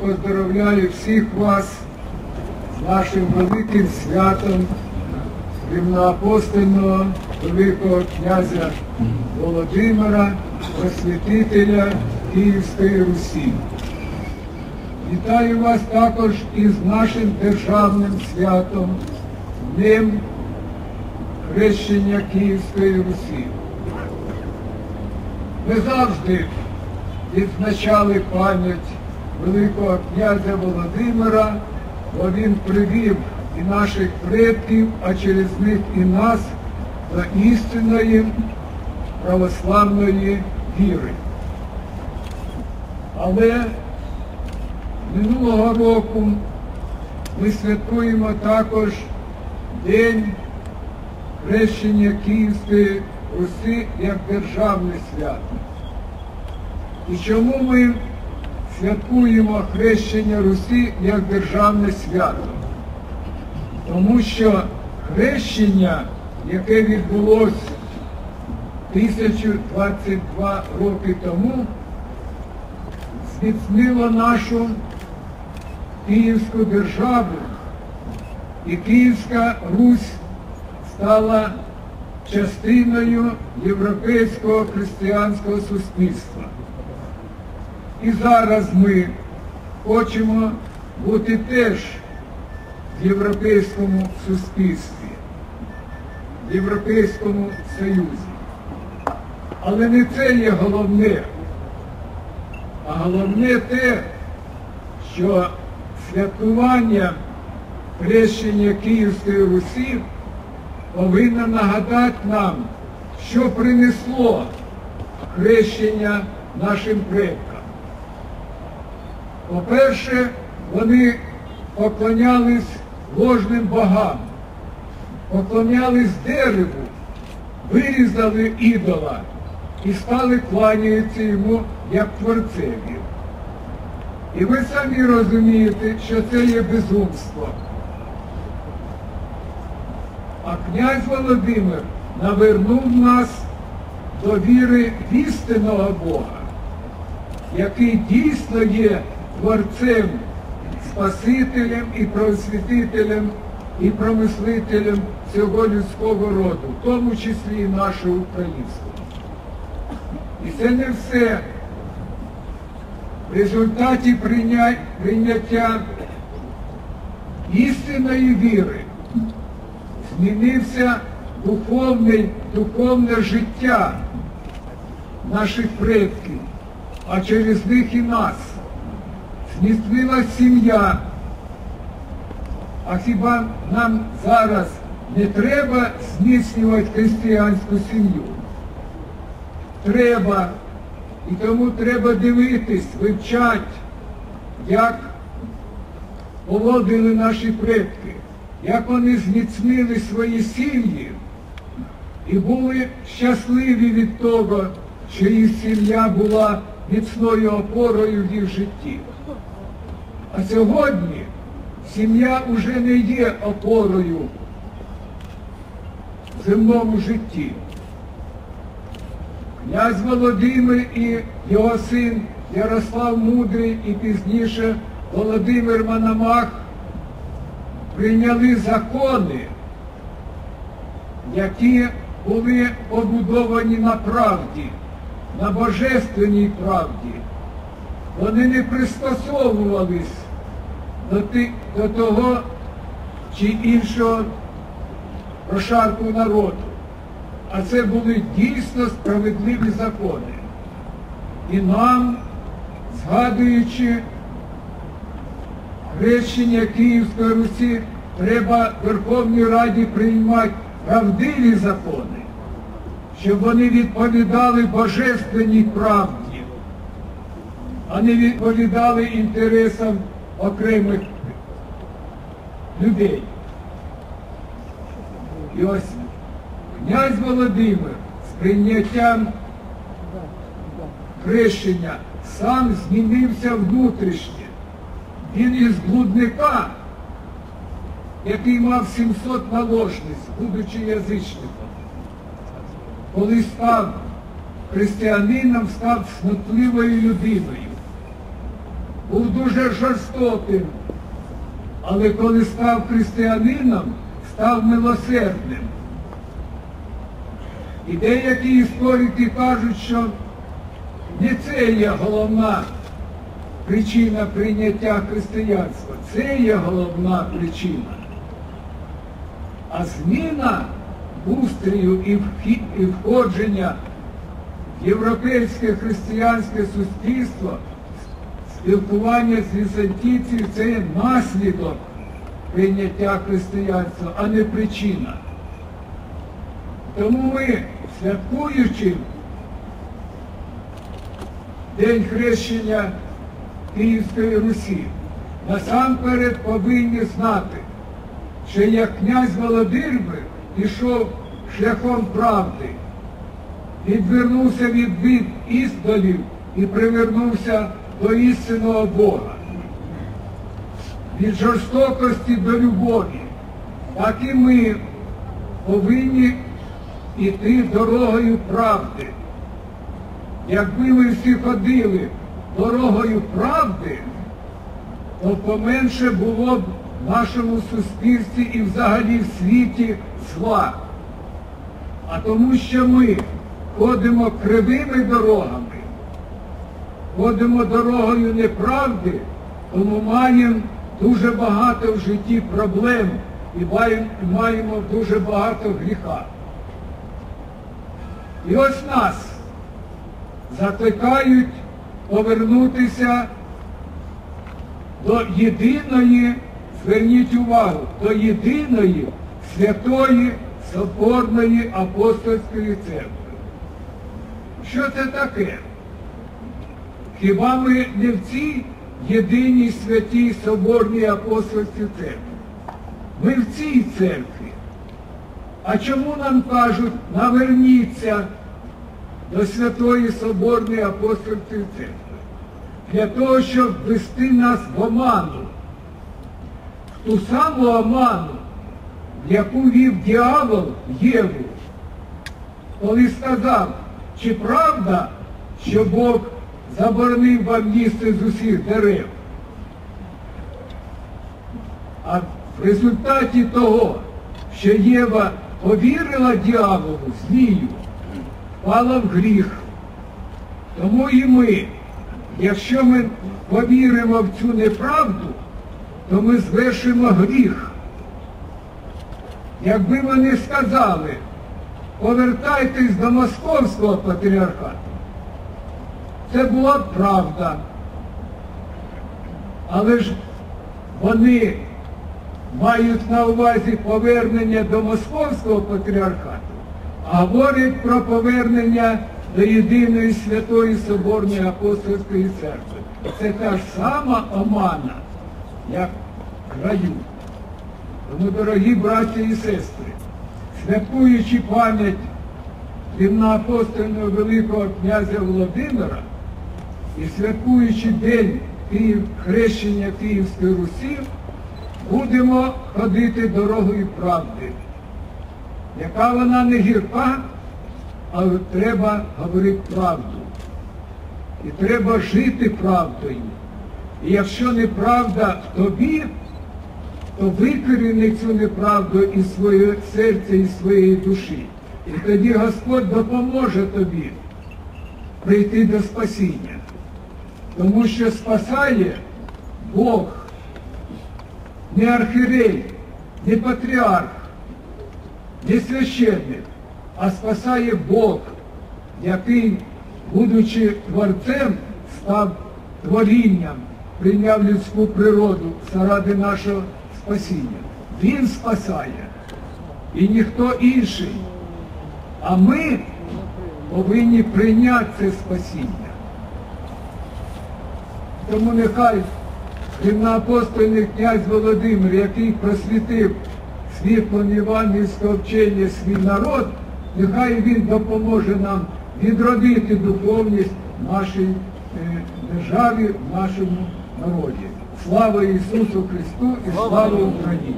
Поздоровляю всіх вас з нашим великим святом рівноапостольного Великого князя Володимира, просвітителя Київської Русі. Вітаю вас також із нашим державним святом, Днем хрещення Київської Русі. Ми завжди відзначали пам'ять Великого князя Володимира, бо він привів і наших предків, а через них і нас до істинної православної віри. Але минулого року ми святкуємо також День хрещення Київської Русі як державне свято. І чому ми святкуємо хрещення Русі як державне свято? Тому що хрещення, яке відбулося 1022 роки тому, зміцнило нашу Київську державу, і Київська Русь стала частиною європейського християнського суспільства. І зараз ми хочемо бути теж в європейському суспільстві, в Європейському Союзі. Але не це є головне, а головне те, що святкування хрещення Київської Русі повинно нагадати нам, що принесло хрещення нашим предкам. По-перше, вони поклонялись ложним богам, поклонялись дереву, вирізали ідола і стали кланяються йому як творцеві. І ви самі розумієте, що це є безумство. А князь Володимир навернув нас до віри істинного Бога, який дійсно є творцем, Спасителем і просвітителем і промислителем цього людського роду, в тому числі і нашого українського. І це не все. В результаті прийняття істинної віри змінився духовний, духовне життя наших предків, а через них і нас. Зміцнила сім'я. А хіба нам зараз не треба зміцнювати християнську сім'ю? Треба. І тому треба дивитись, вивчати, як поводили наші предки, як вони зміцнили свої сім'ї і були щасливі від того, що їх сім'я була міцною опорою в їх житті. А сьогодні сім'я вже не є опорою в земному житті. Князь Володимир і його син Ярослав Мудрий і пізніше Володимир Мономах прийняли закони, які були побудовані на правді, на божественній правді. Вони не пристосовувались до, ти, до того чи іншого прошарку народу. А це були дійсно справедливі закони. І нам, згадуючи хрещення Київської Русі, треба Верховній Раді приймати правдиві закони, щоб вони відповідали божественній правді, а не відповідали інтересам окремих людей. І ось князь Володимир з прийняттям хрещення сам змінився внутрішнє. Він із блудника, який мав 700 наложниць, будучи язичником, коли став християнином, став снотливою людиною. Був дуже жорстоким, але коли став християнином, став милосердним. І деякі історики кажуть, що не це є головна причина прийняття християнства, це є головна причина. А зміна устрію і входження в європейське християнське суспільство, спілкування з візантійців це є наслідок прийняття християнства, а не причина. Тому ми, святкуючи День хрещення Київської Русі, насамперед повинні знати, що як князь Володимир пішов шляхом правди, відвернувся від від іздолів і привернувся до істинного Бога. Від жорстокості до любові, так і ми повинні йти дорогою правди. Якби ми всі ходили дорогою правди, то поменше було б в нашому суспільстві і взагалі в світі зла. А тому що ми ходимо кривими дорогами, ходимо дорогою неправди, тому маємо дуже багато в житті проблем і маємо, дуже багато гріха. І ось нас закликають повернутися до єдиної, зверніть увагу, до єдиної святої Соборної апостольської церкви. Що це таке? Хіба ми не в цій єдиній святій Соборній апостольській церкві? Ми в цій церкві. А чому нам кажуть, наверніться до Святої Соборної апостольської церкви? Для того, щоб ввести нас в оману, в ту саму оману, в яку вів діявол Єву, коли сказав, чи правда, що Бог заборонив вам їсти з усіх дерев? А в результаті того, що Єва повірила діяволу, змію, впала в гріх. Тому і ми, якщо ми повіримо в цю неправду, то ми звершимо гріх. Якби вони сказали, повертайтесь до московського патріархату, це була правда. Але ж вони мають на увазі повернення до московського патріархату, а говорять про повернення до єдиної святої Соборної апостольської церкви. Це та ж сама омана, як в раю. Тому, дорогі браті і сестри, святкуючи пам'ять рівноапостольного Великого князя Володимира і святкуючи День хрещення Київської Русі, будемо ходити дорогою правди. Яка вона не гірка, але треба говорити правду. І треба жити правдою. І якщо неправда в тобі, то викоріни цю неправду із своєї серця і своєї душі. І тоді Господь допоможе тобі прийти до спасіння. Тому що спасає Бог, не архірей, не патріарх, не священник, а спасає Бог, який, будучи творцем, став творінням, прийняв людську природу заради нашого спасіння. Він спасає і ніхто інший. А ми повинні прийняти це спасіння. Тому нехай рівноапостольний князь Володимир, який просвітив світлом євангельського вчення свій народ, нехай він допоможе нам відродити духовність нашій е, державі, в нашому народі. Слава Ісусу Христу і слава Україні!